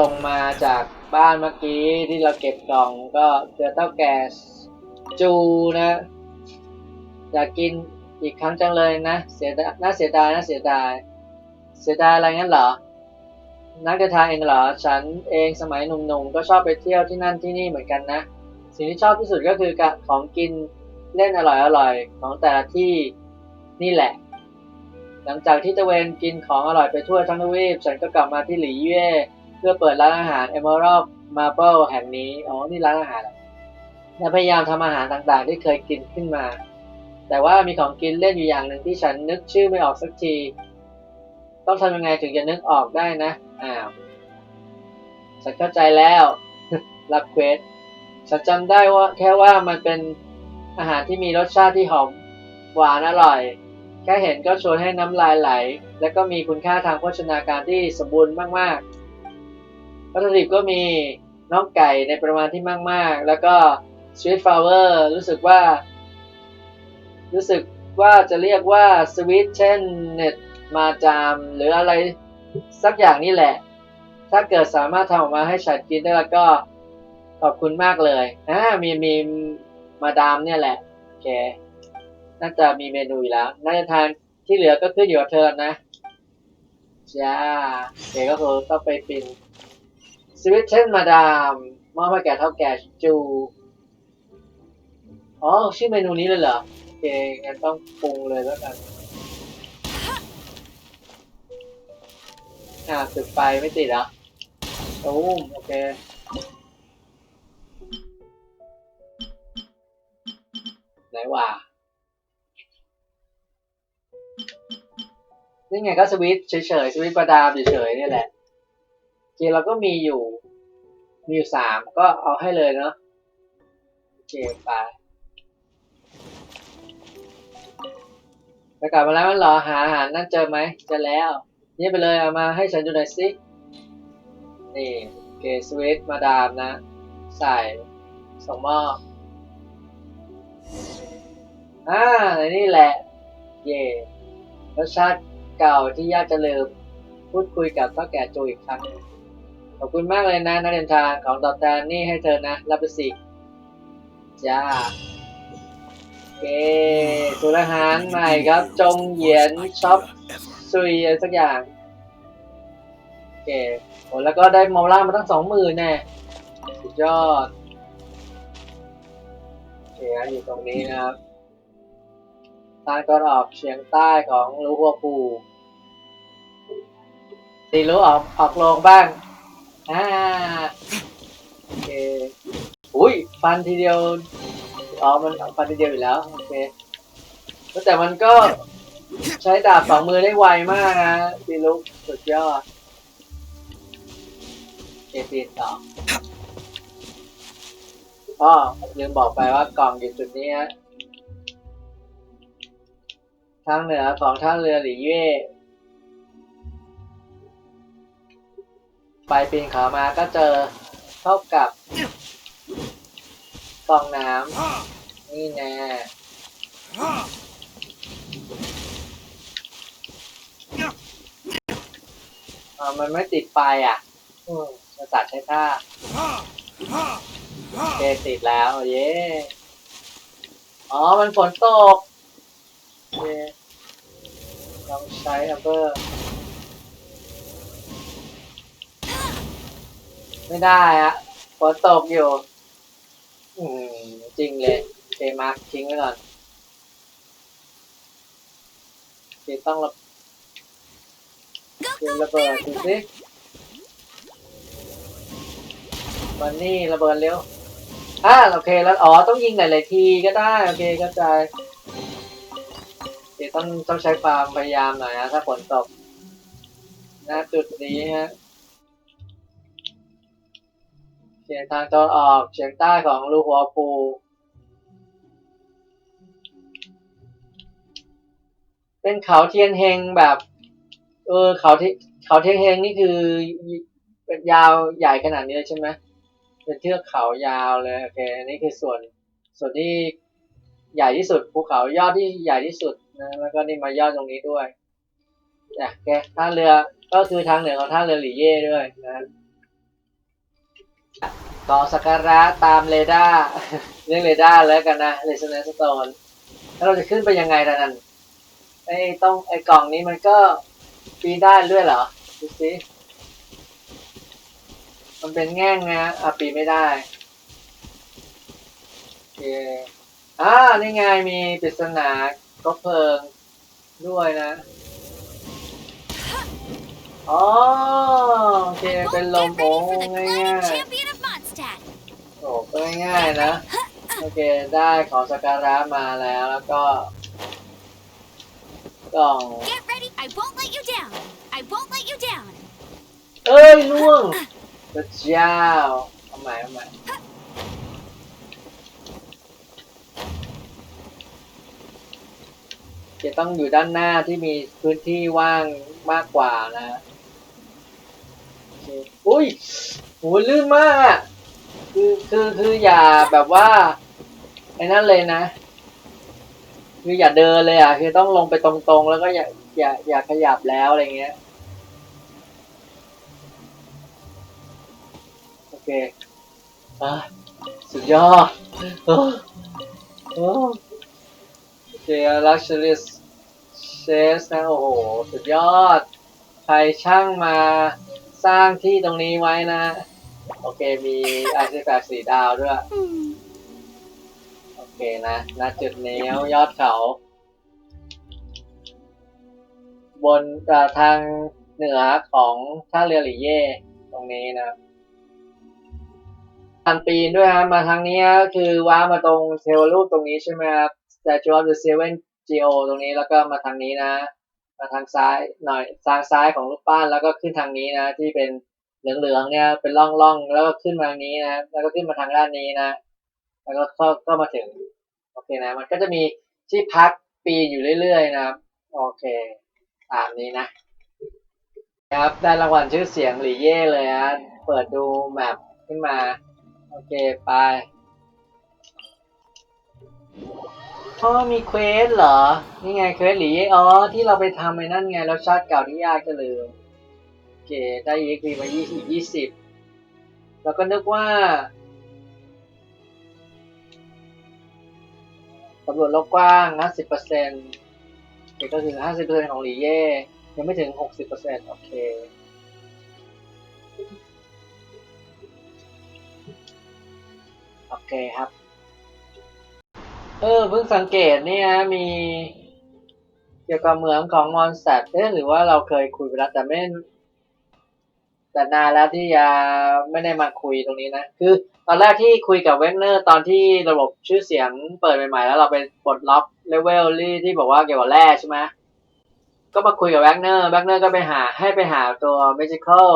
ลงมาจากบ้านเมื่อกี้ที่เราเก็บกล่องก็เจอเต้าแก่จูนะ อยากกินอีกครั้งจังเลยนะ เสียดายน่าเสียดายน่าเสียดาย เสียดายอะไรงั้นเหรอ นักเดินทางเองเหรอ ฉันเองสมัยหนุ่มๆก็ชอบไปเที่ยวที่นั่นที่นี่เหมือนกันนะ สิ่งที่ชอบที่สุดก็คือกของกินเล่นอร่อยๆของแต่ละที่นี่แหละ หลังจากที่ตะเวนกินของอร่อยไปทั่วทั้งทวีปฉันก็กลับมาที่หลี่เย่ เพื่อเปิดร้านอาหาร Emerald Marble แห่งนี้อ๋อนี่ร้านอาหารเหรอและพยายามทำอาหารต่างๆ ที่เคยกินขึ้นมา แต่ว่ามีของกินเล่นอยู่อย่างหนึ่งที่ฉันนึกชื่อไม่ออกสักที ต้องทำยังไงถึงจะนึกออกได้นะอ้าวฉันเข้าใจแล้วรับเควสฉันจำได้ว่าแค่ว่ามันเป็นอาหารที่มีรสชาติที่หอมหวานอร่อย แค่เห็นก็ชวนให้น้ำลายไหล และก็มีคุณค่าทางโภชนาการที่สมบูรณ์มากๆ วัตถุดิบก็มีน้องไก่ในประมาณที่มาก ๆ แล้วก็ sweet flower รู้สึกว่า รู้สึกว่าจะเรียกว่า sweet เช่นเน็ตมาจามหรืออะไรสักอย่างนี่แหละ ถ้าเกิดสามารถทำออกมาให้ฉันกินได้แล้วก็ขอบคุณมากเลยอ่ามีมีมาดามเนี่ยแหละโอเคน่าจะมีเมนูอยู่แล้ว น่าจะทานที่เหลือก็ขึ้นอยู่กับเธอนะจ้าโอเคก็คือต้องไปปิน สวิตเช่นมาดามมอบให้แก่เท่าแก่จูอ๋อชื่อเมนูนี้เลยเหรอโอเคงั้นต้องปรุงเลยแล้วกันอ่าจุดไฟไม่ติดเหรอตูมโอเคไหนว่านี่ไงก็สวิตเฉยๆสวิตประดามเฉยๆนี่แหละจริงเราก็มีอยู่ มีอยู่สามก็เอาให้เลยเนาะโอเคไปไปกลับมาแล้วมันเหรอหาอาหารนั่นเจอไหมเจอแล้ว นี่ไปเลยเอามาให้ฉันดูหน่อยสินี่เคสวิตมาดามนะ ใส่ส่งหม้ออ่าในนี่แหละ เย่รสชาติเก่าที่ยากจะลืม พูดคุยกับพ่อแก่โจอีกครั้ง ขอบคุณมากเลยนะนักเดินทางของตอบแทนนี่ให้เธอนะ รับไปสิจ้าโอเคสูตรหารใหม่ครับ จงเหยียนช็อปซุยอะไรสักอย่างโอเคโอ้แล้วก็ได้มอลล่ามาตั้งสองหมื่นแน่สุดยอดอเคนะอยู่ตรงนี้นะครับทางตอนออกเฉียงใต้ของลูฮัวพูสีรู้ออกออกลงบ้าง อ่าโอเคอุ้ยฟันทีเดียวอ๋อมันฟันทีเดียวอยู่แล้วโอเคแต่มันก็ใช้ดาบสองมือได้ไวมากนะสีลุกสุดยอดโอเคปีนต่ออ๋อลืมบอกไปว่ากล่องอยู่จุดนี้ฮะทางเหนือของท่าเรือหลี่เย่ ไปปีนเขามาก็เจอเข้ากับฟองน้ำนี่แน่อ่ามันไม่ติดไฟอะ อืมจะตัดใช้ท่าโอเคติดแล้ว เย้ อ๋อ มันฝนตกโอเคลองใช้อัเบอร์ ไม่ได้อะฝนตกอยู่ อืม จริงเลยโอเคมาร์คทิ้งไว้ก่อนโอเคต้องระเตรียมระเบิดดูสิมันนี่ระเบิดเร็วอ่าโอเคแล้วอ๋อต้องยิงหลายๆทีก็ได้ โอเคเข้าใจเดี๋ยวต้องต้องใช้ความพยายามหน่อยนะถ้าฝนตกณจุดนี้ฮะ ฉียงทางตะวันออกเฉียงใต้ของลูหัวปูเป็นเขาเทียนเฮงแบบ เออเขาที่เขาเทียนเฮงนี่คือเป็นยาวใหญ่ขนาดนี้เลยใช่ไหมเป็นเทือกเขายาวเลยโอเคอันนี้คือส่วนส่วนที่ใหญ่ที่สุดภูเขายอดที่ใหญ่ที่สุดนะแล้วก็นี่มายอดตรงนี้ด้วยนะโอเคท่าเรือก็คือทางเหนือของท่าเรือหลี่เย่ด้วยนะ กอสักการะตามเรดาร์เรื่องเรดาร์แล้วกันนะเรสเนสโตนแล้วเราจะขึ้นไปยังไงล่ะนั่นไอ้ต้องไอ้กล่องนี้มันก็ปีนได้ด้วยเหรอดูสิมันเป็นแง่งนะอะปีนไม่ได้โอเคอ่านี่ไงมีปริศนาก็เพลิงด้วยนะอ๋อโอเคเป็นลมโอ้ง่ายๆ champion of Mondstadt. โอ้ก็ง่ายๆนะ โอเค ได้ของสักการะมาแล้วแล้วก็กล่อง Get ready. I won't let you down. I won't let you down. เอ้ยล่วงพระเจ้าทำไมทำไมจะต้องอยู่ด้านหน้าที่มีพื้นที่ว่างมากกว่านะ โอเคอุ้ยโหลื่นมากอะ คือคือคืออย่าแบบว่าไอ้นั่นเลยนะคืออย่าเดินเลยอะคือต้องลงไปตรงๆ แล้วก็อย่าอย่าอย่าขยับแล้วอะไรเงี้ยโอเคอะสุดยอดโอ้โอเค luxurious chest นะโอ้โหสุดยอด ใครช่างมาสร้างที่ตรงนี้ไว้นะ โอเคมีไอาร์ติแฟกต์สีดาวด้วย โอเคนะณจุดนี้ยอดเขา บนทางเหนือของท่าเรือหลีเย่ตรงนี้นะทันปีนด้วยครับมาทางนี้คือว้ามาตรงเทวรูปตรงนี้ใช่ไหมครับ Statue of the Seven Geo ตรงนี้แล้วก็มาทางนี้นะ มาทางซ้ายหน่อยทางซ้ายของรูปปั้นแล้วก็ขึ้นทางนี้นะที่เป็น เหลืองๆเนี่ยเป็นร่องๆแล้วก็ขึ้นมาทางนี้นะแล้วก็ขึ้นมาทางด้านนี้นะ แล้วก็ก็ก็มาถึงโอเคนะ มันก็จะมีที่พักปีนอยู่เรื่อยๆนะครับ โอเคตามนี้นะครับได้รางวัลชื่อเสียงหลีเย่เลยฮะเปิดดูแมปขึ้นมา โอเคไปอ๋อมีเควสเหรอ นี่ไงเควสหลีเย่อ๋อที่เราไปทำไอ้นั่นไงแล้วชาติเก่าที่ยากก็เลยโอ เคได้ EXP มา20อีก20 แล้วก็นึกว่าสำรวจโลกกว้าง 50%เปอร์เซ็นต์ก็คือ 50%ของหลีเย่ ยังไม่ถึง 60%โอเคโอเคครับ เออเพิ่งสังเกตเนี่ยมีเกี่ยวกับเหมืองของมอนสเตอ๊ะหรือว่าเราเคยคุยไปแล้วแต่ไม่ แต่นานแล้วที่ยาไม่ได้มาคุยตรงนี้นะ คือตอนแรกที่คุยกับเวนเนอร์ตอนที่ระบบชื่อเสียงเปิดใหม่ๆแล้วเราไปปลดล็อกเลเวลที่บอกว่าเกี่ยวกับแร่ใช่ไหมก็มาคุยกับแวนเนอร์แวนเนอร์ก็ไปหาให้ไปหาตัว magical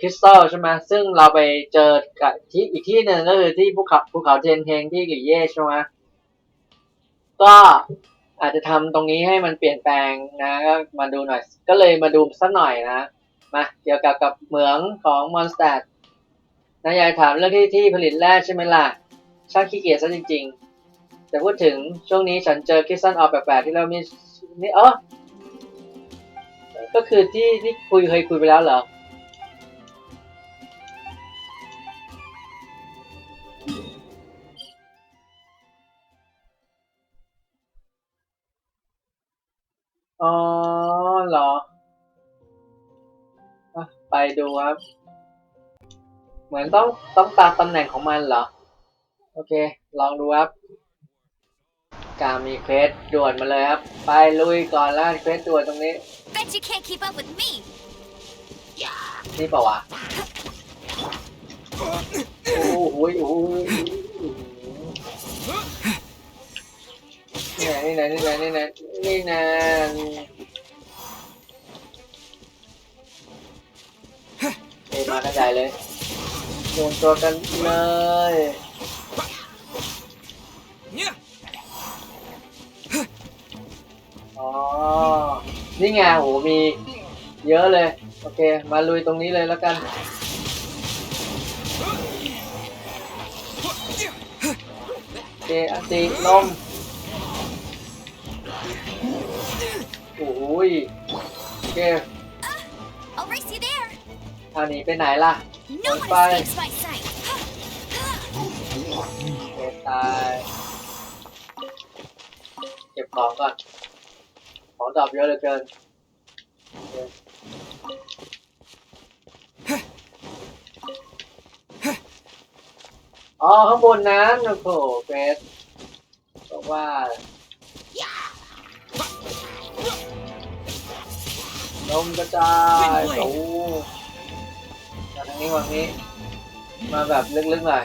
crystal ใช่ไหมซึ่งเราไปเจอกับที่อีกที่หนึ่งก็คือที่ภูเขาภูเขาเทนเฮงที่กิเย่ใช่ไหมก็อาจจะทำตรงนี้ให้มันเปลี่ยนแปลงนะก็มาดูหน่อย ก็เลยมาดูสักหน่อยนะ มาเกี่ยวกับกับเหมืองของมอนสเตดนะยายถามเรื่องที่ที่ผลิตแร่ใช่ไหมล่ะ ช่างขี้เกียจซะจริง ๆ แต่พูดถึงช่วงนี้ฉันเจอคิสตันออกแปลกๆที่เรามีนี่เออก็คือที่ที่คุยเคยคุยไปแล้วเหรออ๋อเหรอ ไปดูครับ เหมือนต้องต้องตามตำแหน่งของมันเหรอ โอเค ลองดูครับ การมีเควสด่วนมาเลยครับ ไปลุยก่อนแล้วเควสด่วนตรงนี้ Bet you can't keep up with me. นี่เปล่าวะโอ้โหโอ้โหนี่ไงนี่ไงนี่ไงนี่ไงนี่ไงเมากันใหญ่เลยโดนตัวกันเลยอ๋อ นี่ไงโหมี เยอะเลย โอเค มาลุยตรงนี้เลยแล้วกันโอเคอันติลมโอ้ยโอเค I'll race you there. เอาหนีไปไหนล่ะ No one Bye. escapes my sight. เตายเก็บของก่อน ของดรอปเยอะเหลือเกินอ๋อข้างบนนั้นโอ้โหเกรดบอกว่าลมกระจายโอ้างนี้วางนี้ มาแบบลึกๆหน่อย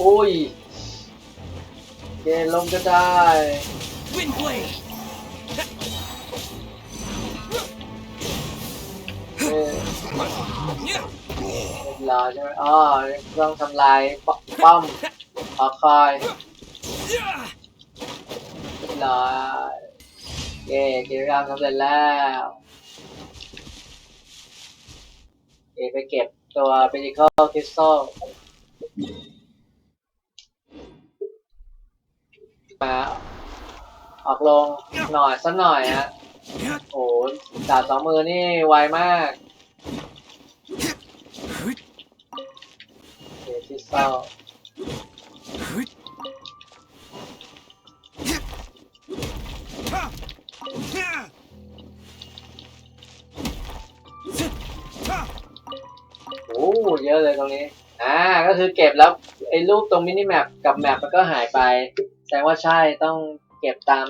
อุ้ยเกณฑ์ลมกระจาย Wind blade. เออ Yeah. เรียบร้อใช่ไหมอ๋อต้องทำลายปป้อมหอคอย Yeah. เรียบร้เกิจกรรมสำเร็จแล้วเอ ไปเก็บตัว Pinnacle Crystal มาออกลงหน่อยสักหน่อยฮะโอ้ดาบสองมือนี่ไวมากเคริสตัล โอ้เยอะเลยตรงนี้ อ่า ก็คือเก็บแล้วไอ้รูปตรงมินิแมปกับแมปมันก็หายไป แสดงว่าใช่ต้องเก็บตาม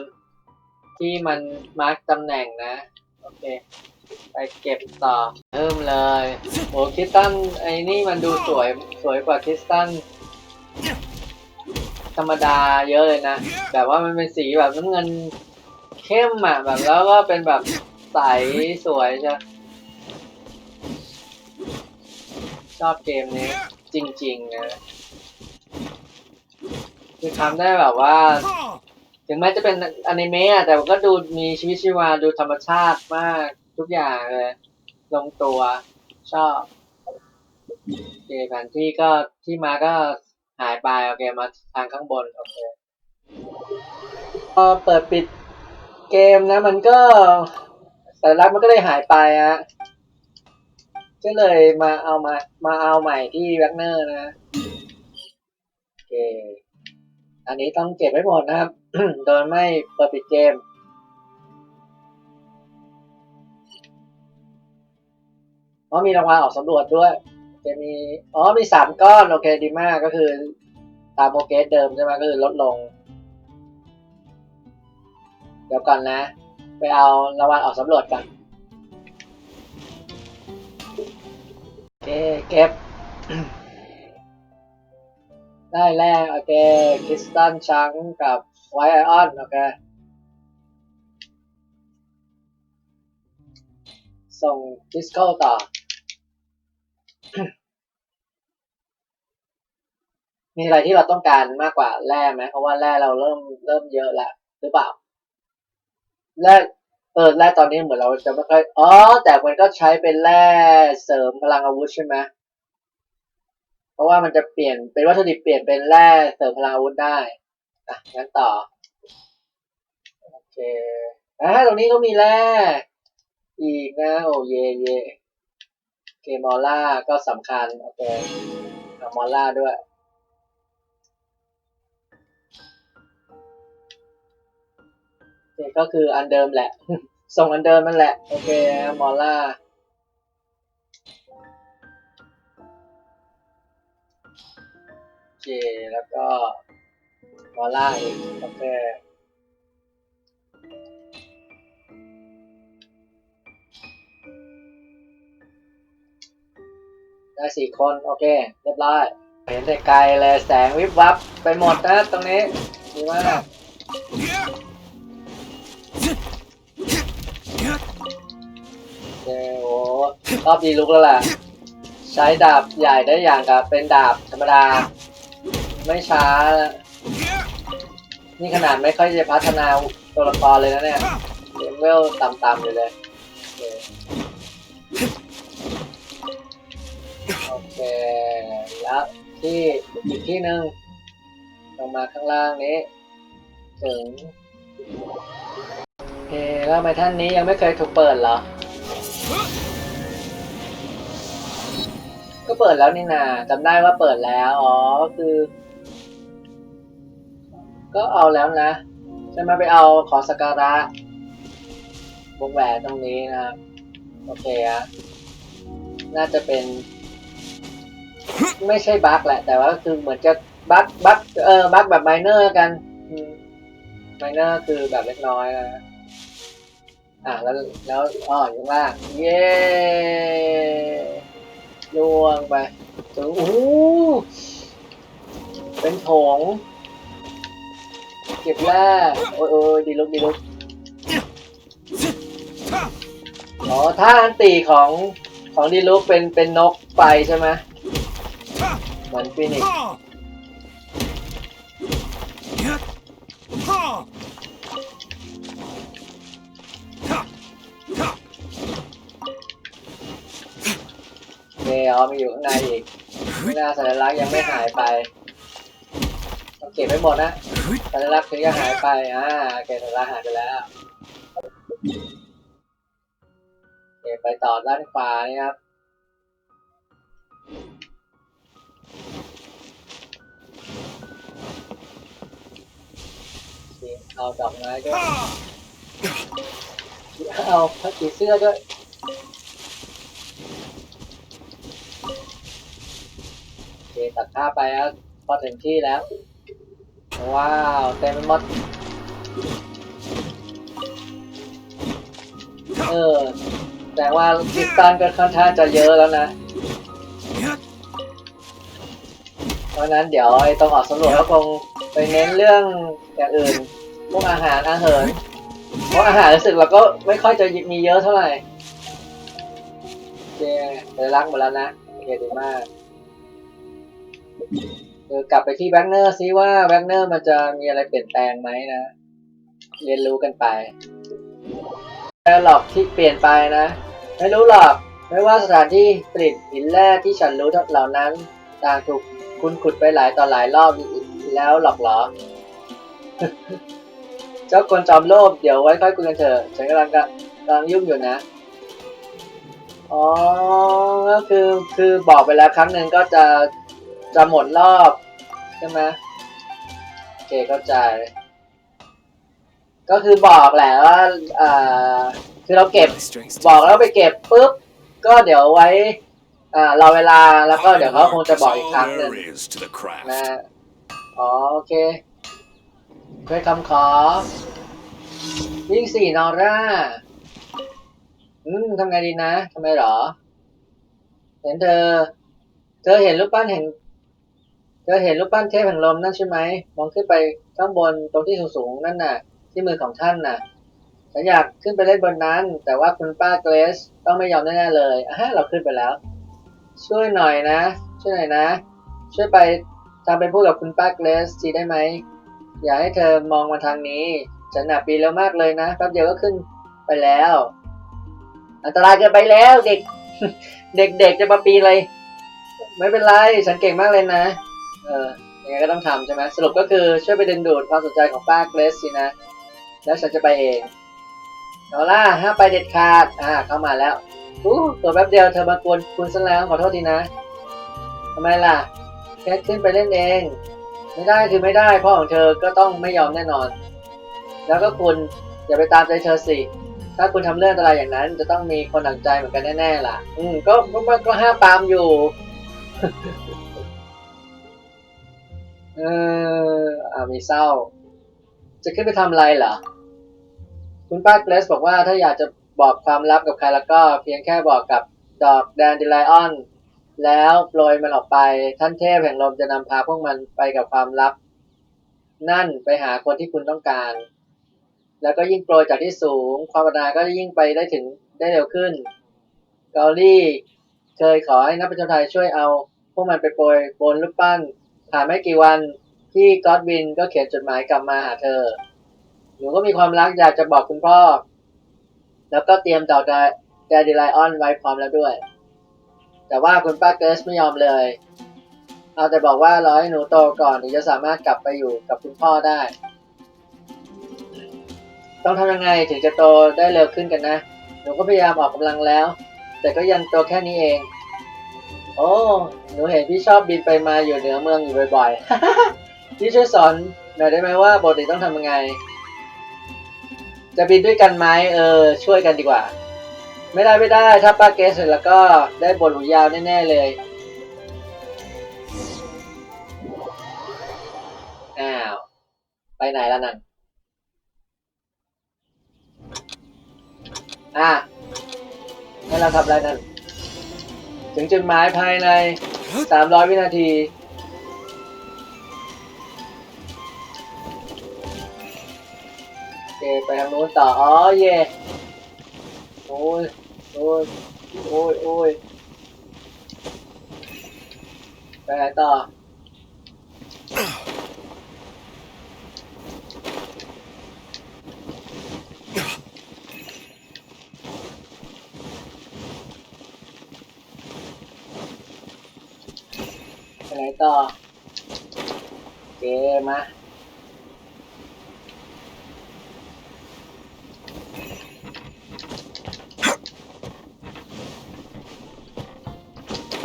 ที่มันมาร์กตำแหน่งนะ โอเค ไปเก็บต่อเพิ่มเลยโอ้คิสตันไอ้นี่มันดูสวยสวยกว่าคิสตันธรรมดาเยอะเลยนะ แบบว่ามันเป็นสีแบบน้ำเงินเข้มอะแบบแล้วก็เป็นแบบใสสวยใช่ ชอบเกมนี้จริง ๆ นะคือทำได้แบบว่า ถึงแม้จะเป็นอนิเมะแต่ก็ดูมีชีวิตชีวาดูธรรมชาติมากทุกอย่างเลย ลงตัวชอบโอเคแผนที่ก็ที่มาก็หายไปโอเคมาทางข้างบนโอเคพอเปิดปิดเกมนะมันก็สัญลักษณ์มันก็เลยหายไปฮะ ก็เลยมาเอามา มาเอาใหม่ที่แว็กเนอร์นะโอเค อันนี้ต้องเก็บไว้หมดนะครับ โดยไม่เปิดปิดเกม อ๋อมีรางวัลออกสำรวจด้วย จะมี อ๋อมีสามก้อน โอเคดีมากก็คือ ตามโปรเกรสเดิมใช่ไหมก็คือลดลง เดี๋ยวก่อนนะ ไปเอารางวัลออกสำรวจกัน เคเก็บ ได้แรกโอเคคริสตันชังกับไวไอออนโอเค ส่งดิสโก้ต่อ มีอะไรที่เราต้องการมากกว่าแร่ไหมเพราะว่าแร่เราเริ่มเริ่มเยอะแล้วหรือเปล่าแร่ เออแร่ตอนนี้เหมือนเราจะไม่ค่อยอ๋อ แต่มันก็ใช้เป็นแร่เสริมพลังอาวุธใช่ไหมเพราะว่ามันจะเปลี่ยนเป็นวัตถุดิบเปลี่ยนเป็นแร่เสริมพลังอาวุธได้อะงั้นต่อโอเคอ่าตรงนี้ก็มีแร่อีกนะโอเยเยเคมอล่าก็สำคัญโอเคมอล่าด้วย ก็คืออันเดิมแหละ ส่งอันเดิมนั่นแหละ โอเคมอล่าโอเค แล้วก็มอล่าอีกโอเคได้สี่คน โอเค เรียบร้อย เห็นแต่ไกลเลยแสงวิบวับไปหมดนะตรงนี้ดีมาก โอเคโอ้รอบดีลุกแล้วแหละ ใช้ดาบใหญ่ได้อย่างกับเป็นดาบธรรมดา ไม่ช้า นี่ขนาดไม่ค่อยจะพัฒนาตัวละครเลยนะเนี่ยเลเวลต่ำๆอยู่เลย โอเค แล้วที่อีกที่หนึ่งลงมาข้างล่างนี้ ถึง โอเค แล้วทำไมท่านนี้ยังไม่เคยถูกเปิดเหรอ ก็เปิดแล้วนี่นาจำได้ว่าเปิดแล้ว อ๋อ ก็คือ ก็เอาแล้วนะจะมาไปเอาขอสกการะวงแหวนตรงนี้นะครับ โอเคอะน่าจะเป็น ไม่ใช่บั๊กแหละ แต่ว่าคือเหมือนจะบั๊กบั๊กเออบั๊กแบบไมเนอร์กันไมเนอร์คือแบบเล็กน้อยนะอะแล้วแล้วอ๋ออยู่างล่างเย้ ล่วงไปถึงโอ้เป็นถงเก็บแร่โอ้ยโอ้ยดีลุกดีลุกอ๋อท่าอันตีของของดีลุกเป็นเป็นนกไฟใช่ไหมเหมือนฟินิก อ๋อมีอยู่ข้างในอีกไม่น่าสัญลักษณ์ยังไม่หายไปต้องเก็บไว้หมดนะสัญลักษณ์ถึงจะหายไปอ่าโอเคสัญลักษณ์หายไปแล้วโอเคไปต่อด้านขวานี่ครับโอเคเอาดอกไม้ด้วย Ha! เอาผ้าสีเสื้อด้วย เคตัดภาไปแล้วพอถึงที่แล้ว ว้าว เต็มหมด เออ แต่ว่าคิสตันก็ค่อนข้างจะเยอะแล้วนะ เพราะนั้นเดี๋ยวไอ้ตรงออกสำรวจก็คงไปเน้นเรื่องอย่างอื่น พวกอาหารอาหาร เพราะอาหารรู้สึกเราก็ไม่ค่อยจะมีเยอะเท่าไหร่ โอเคเดี๋ยรักหมดแล้วนะโอเคดีมาก เดี๋ยวกลับไปที่แบ็กเนอร์ซิว่าแบ็กเนอร์มันจะมีอะไรเปลี่ยนแปลงไหมนะ เรียนรู้กันไปแต่หลอกที่เปลี่ยนไปนะ ไม่รู้หรอกไม่ว่าสถานที่ผลิตหินแร่ที่ฉันรู้เหล่านั้นต่างถูกคุณขุดไปหลายต่อหลายรอบแล้วหรอกเหรอ เจ้าคนจอมโลภเดี๋ยวไว้ค่อยคุยกันเถอะฉันกำลังกำลังยุ่งอยู่นะอ๋อก็คือคือบอกไปแล้วครั้งหนึ่งก็จะ จะหมดรอบใช่ไหมโอเคเข้าใจ ก็คือบอกแหละว่าอ่าคือเราเก็บบอกแล้วไปเก็บปุ๊บก็เดี๋ยวไว้อ่ารอเวลาแล้วก็เดี๋ยวเขาคงจะบอกอีกครั้งหนึ่งนะอ๋อโอเคด้วยคำขอวิ่งสี่นอร่าอืมทำไงดีนะทำไมหรอ เห็นเธอ เธอเห็นรูปปั้นแห่ง เธอเห็นรูปปั้นเทพแห่งลมนั่นใช่ไหม มองขึ้นไปข้างบนตรงที่สูงๆนั่นน่ะ ที่มือของท่านน่ะ ฉันอยากขึ้นไปเล่นบนนั้น แต่ว่าคุณป้าเกรซต้องไม่ยอมแน่ๆเลยอะฮะเราขึ้นไปแล้ว ช่วยหน่อยนะ ช่วยหน่อยนะ ช่วยไปทำเป็นพูดกับคุณป้าเกรซทีได้ไหม อย่าให้เธอมองมาทางนี้ ฉันหนาปีแล้วมากเลยนะ แป๊บเดียวก็ขึ้นไปแล้ว อันตรายเกินไปแล้วเด็ก เด็กๆจะมาปีอะไร ไม่เป็นไร ฉันเก่งมากเลยนะ ออยังไงก็ต้องทำใช่ไหมสรุปก็คือช่วยไปดึงดูดความสนใจของป้าเกรซสินะ แล้วฉันจะไปเองเอาล่ะห้ามไปเด็ดขาด อ่า เข้ามาแล้วอู้ตัวแป๊บเดียวเธอมากวนคุณซะแล้วขอโทษทีนะทำไมล่ะแค่ขึ้นไปเล่นเอง ไม่ได้คือไม่ได้พ่อของเธอก็ต้องไม่ยอมแน่นอน แล้วก็คุณอย่าไปตามใจเธอสิถ้าคุณทำเรื่องอะไรอย่างนั้น จะต้องมีคนหนังใจเหมือนกันแน่ๆล่ะ อืมก็ก็ก็ห้ามตามอยู่ เอออ่ามีเศร้า จะขึ้นไปทำอะไรเหรอ คุณป้าเกรสบอกว่าถ้าอยากจะบอกความลับกับใครแล้วก็เพียงแค่บอกกับดอกแดนดิไลออน แล้วโปรยมันออกไปท่านเทพแห่งลมจะนำพาพวกมันไปกับความลับ นั่นไปหาคนที่คุณต้องการ แล้วก็ยิ่งโปรยจากที่สูง ความปรารถนาก็ยิ่งไปได้ถึงได้เร็วขึ้น เกาลี่เคยขอให้นักประจนไทยช่วยเอา พวกมันไปโปรยบนรูปปั้น ผ่านไม่กี่วันที่ก็อดวินก็เขียนจดหมายกลับมาหาเธอ หนูก็มีความรักอยากจะบอกคุณพ่อ แล้วก็เตรียมดอกแดดิไลออนไว้พร้อมแล้วด้วย แต่ว่าคุณป้าเกรสไม่ยอมเลย เอาแต่บอกว่ารอให้หนูโตก่อนถึงจะสามารถกลับไปอยู่กับคุณพ่อได้ ต้องทำยังไงถึงจะโตได้เร็วขึ้นกันนะ หนูก็พยายามออกกำลังแล้ว แต่ก็ยังโตแค่นี้เอง โอ้ หนูเห็นพี่ชอบบินไปมาอยู่เหนือเมืองอยู่บ่อยๆ พี่ช่วยสอนหน่อยได้ไหมว่าปกติต้องทำยังไง จะบินด้วยกันไหมเออ ช่วยกันดีกว่า ไม่ได้ไม่ได้ ถ้าป้าเกสเสร็จแล้วก็ได้บทหูยาวแน่ๆเลยอ้าวไปไหนแล้วนั่นอะให้เราทำอะไรนั่น ถึงจุดหมายภายใน 300 วินาที โอเค ไปทางนู้นต่อ อ๋อ เย่โอ้ย โอ้ย โอ้ย โอ้ย ไปไหนต่อ ไปไหนต่อโอเคมา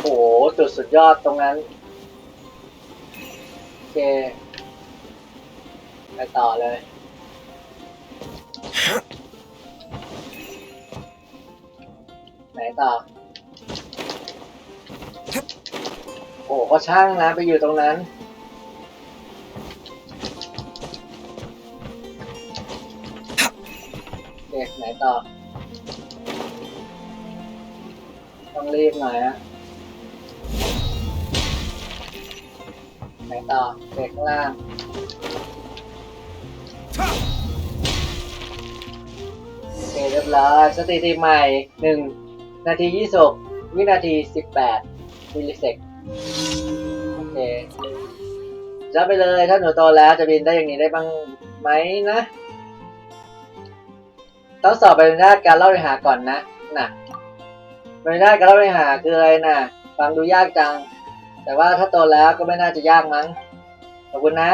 โอ้โห จุ ดยอดตรงนั้น โอเค ไปต่อเลย ไหนต่อ โอ้ก็ช่างนะ ไปอยู่ตรงนั้นเด็กไหนต่อ ต้องรีบหน่อยฮะ ต่อเด็กข้างล่างโอเคเรียบร้อยสถิติใหม่หนึ่งนาทียี่สิบวินาทีสิบแปดมิลลิเซกโอเคจะไปเลยถ้าหนูโตแล้วจะบินได้อย่างนี้ได้บ้างไหมนะ ต้องสอบใบอนุญาตการเล่าเรียนหาก่อนนะน่ะใบอนุญาตการเล่าเรียนหาคืออะไรน่ะ ฟังดูยากจัง แต่ว่าถ้าโตแล้วก็ไม่น่าจะยากมั้ง ขอบคุณนะ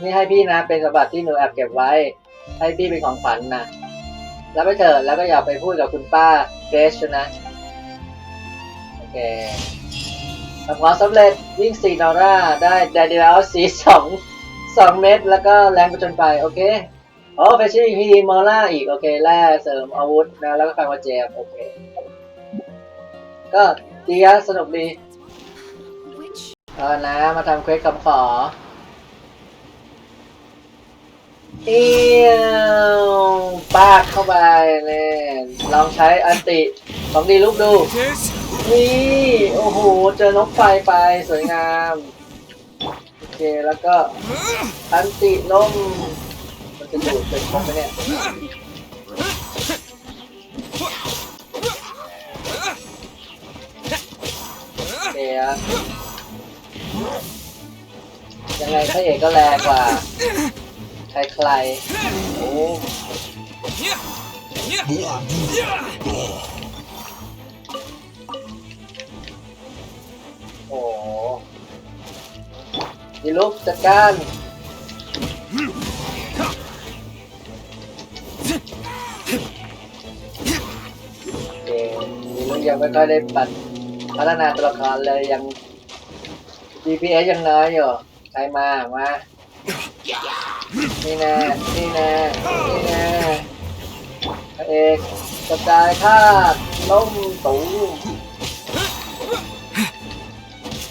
นี่ให้พี่นะเป็นสมบัติที่หนูแอบเก็บไว้ ให้พี่เป็นของขวัญนะแล้วไปเถอะแล้วก็อย่าไปพูดกับคุณป้าเกรชนะ โอเคทำความสำเร็จวิ่งสี่ดอลลาร์ได้ไดเดียวสีสองสองเม็ดแล้วก็แรงประจนไป โอเคอ๋อเฟชชี่พีมอล่าอีก โอเคแร่เสริมอาวุธนะแล้วก็ฟังมาเจมโอเค ก็ดีครับสนุกดี เออนะมาทำเควสคำขอ เอียวปากเข้าไปเนี่ยลองใช้อันติของดีลูกดู This? นี่ โอ้โห เจอนกไฟไปสวยงาม โอเค แล้วก็ อันติล่มมันจะดูดเป็นครบไหมเนี่ยโอเคครับ ยังไงพระเอกก็แรงกว่า ใครใครๆโอ้โหดีลุกจัดการเคดีลุกยังไม่ค่อยได้ปัดพัฒนาตัวละครเลยยัง DPS ยังน้อยอยู่ใครมามานี่แน่นี่แน่นี่แน่พระเอกกระจายธาตุล้มตูม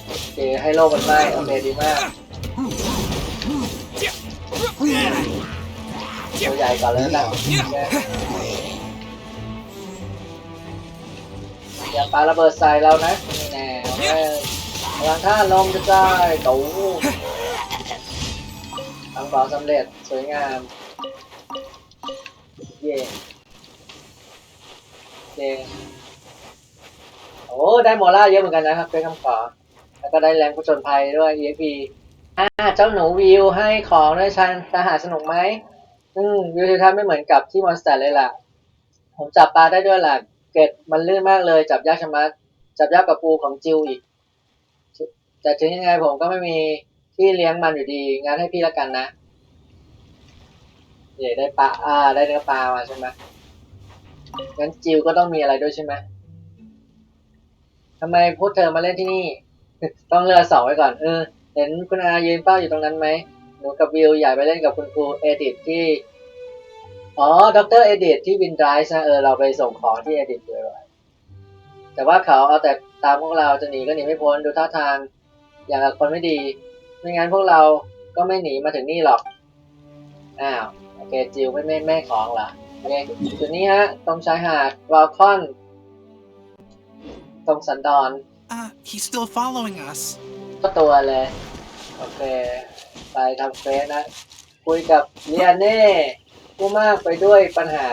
โอเคให้โลกมันไหมโอเคดีมากตัวใหญ่ก่อนเลยนะอย่าปาระเบิดใส่เรานะนี่แน่ เอาไว้พลังท่าลมกระจายตูมทำควาสำเร็จสวยงาม เย่เย่โอ้ได้โมล่าเยอะเหมือนกันนะครับเป็นคำขอ แล้วก็ได้แรงผจญภัยด้วย EXP อ่าเจ้าหนูวิวให้ของด้วยชันทหารสนุกไหมอืมวิวทิวทัศน์ไม่เหมือนกับที่มอนสเตอร์เลยล่ะ ผมจับปลาได้ด้วยล่ะ เกร็ดมันลื่นมากเลย จับยากชะมัด จับยากกว่าปูของจิวอีก แต่ถึงยังไงผมก็ไม่มีที่เลี้ยงมันอยู่ดีงั้นให้พี่ละกันนะเย่ได้ปลาอ่า ได้เนื้อปลามาใช่ไหมงั้นจิวก็ต้องมีอะไรด้วยใช่ไหมทำไมพวกเธอมาเล่นที่นี่ ต้องเลือกสองไว้ก่อน เออ เห็นคุณอายืนเป้าอยู่ตรงนั้นไหม หนูกับวิวอยากไปเล่นกับคุณครูเอดิทที่ อ๋อ ดรเอดิทที่วินไดส์นะเออ เราไปส่งของที่เอดิทด้วยแต่ว่าเขาเอาแต่ตามพวกเราจะหนีก็หนีไม่พ้น ดูท่าทาง อย่างกับคนไม่ดี ไม่งั้นพวกเราก็ไม่หนีมาถึงนี่หรอก อ้าว โอเค จิวไม่ไม่ไม่ของเหรอ โอเค จุดนี้ฮะ ตรงชายหาดวอลคอน ตรงสันดอน Uh, he's still following us. ก็ตัวเลย โอเค ไปทำเฟซนะ คุยกับเลียเน่ผู้มากไปด้วยปัญหา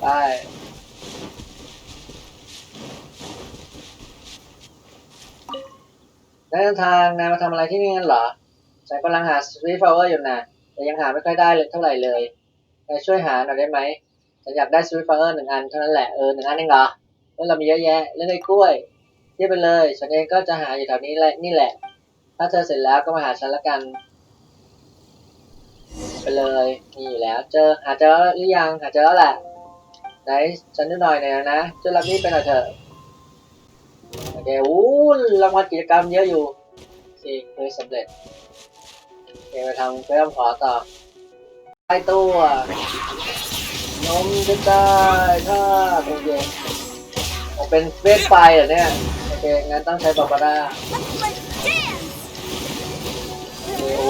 ไป ในเดินทางนายมาทำอะไรที่นี่งั้นเหรอฉันกำลังหาสวีทฟลาวเวอร์อยู่นะแต่ยังหาไม่ค่อยได้เลยเท่าไหร่เลยนายช่วยหาหน่อยได้ไหมฉันอยากได้สวีทฟลาวเวอร์หนึ่งอันเท่านั้นแหละเออหนึ่งอันเองเหรอเออเรามีเยอะแยะเรื่องไอ้กล้วยเยี่ยมไปเลย ฉันเองก็จะหาอยู่แถวนี้แหละนี่แหละ ถ้าเธอเสร็จแล้วก็มาหาฉันละกันไปเลยมีอยู่แล้ว เจอหาเจอหรือยังหาเจอแล้วแหละไหนฉันดูหน่อยหน่อยนะช่วยรับนี่ไปหน่อยเถอะ โอเคอู้รางวัลกิจกรรมเยอะอยู่สี่เคยสำเร็จโอเคไปทำเพิ่มขอต่อไอตัวนมจะได้ถ้าโอเคโอเป็นเวทไฟเหรอเนี่ยโอเคงั้นต้องใช้บาบาร่าโอ้โห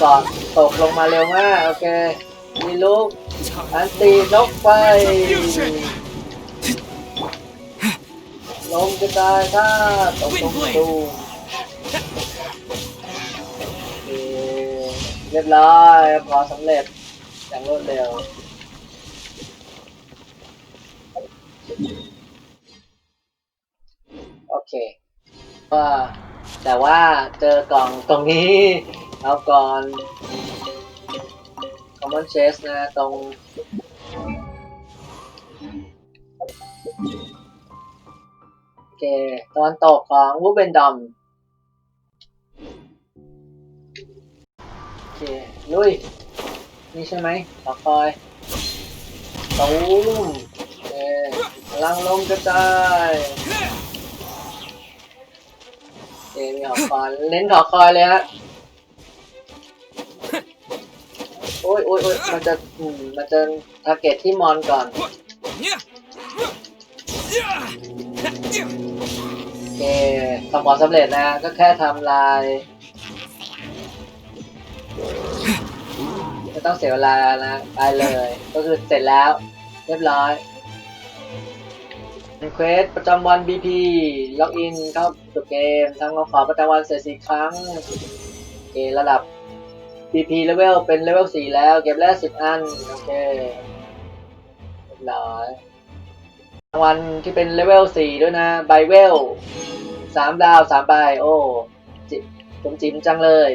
กอดตกลงมาเร็วมาก โอเคมีลูกอันตีนกไฟ ลงจะตายถ้าตกลงตูโอเคเรียบร้อยพอสำเร็จอย่างรวดเร็วโอเคว่าแต่ว่าเจอกล่องตรงนี้เอาก่อน common chest นะตรงโอ เคตะวันตกของวูเบนดอมโอเค ลุย นี่ใช่ไหมขอคอยตูมโอเคพลังลมกระจายโอเคมีขอคอยเน้นขอคอยเลยฮะโอ้ยโอ้ยโอ้ยมันจะมมันจะทาร์เก็ตที่มอนก่อน ทำผลสำเร็จนะ ก็แค่ทำลายไม่ต้องเสียเวลานะไปเลย ก็คือเสร็จแล้ว เรียบร้อยเควสประจำวัน BP ล็อกอินเข้าสู่เกมทำงขอประจำวันเสร็จสี่ครั้งโอเคระดับ BP level เป็นเลเวล4แล้ว เก็บแล้ว10อัน โอเคเรียบร้อยรางวัลที่เป็นเลเวล4ด้วยนะไบเวล สามดาวสามใบโอ้จิ๋มจิ๋มจังเลย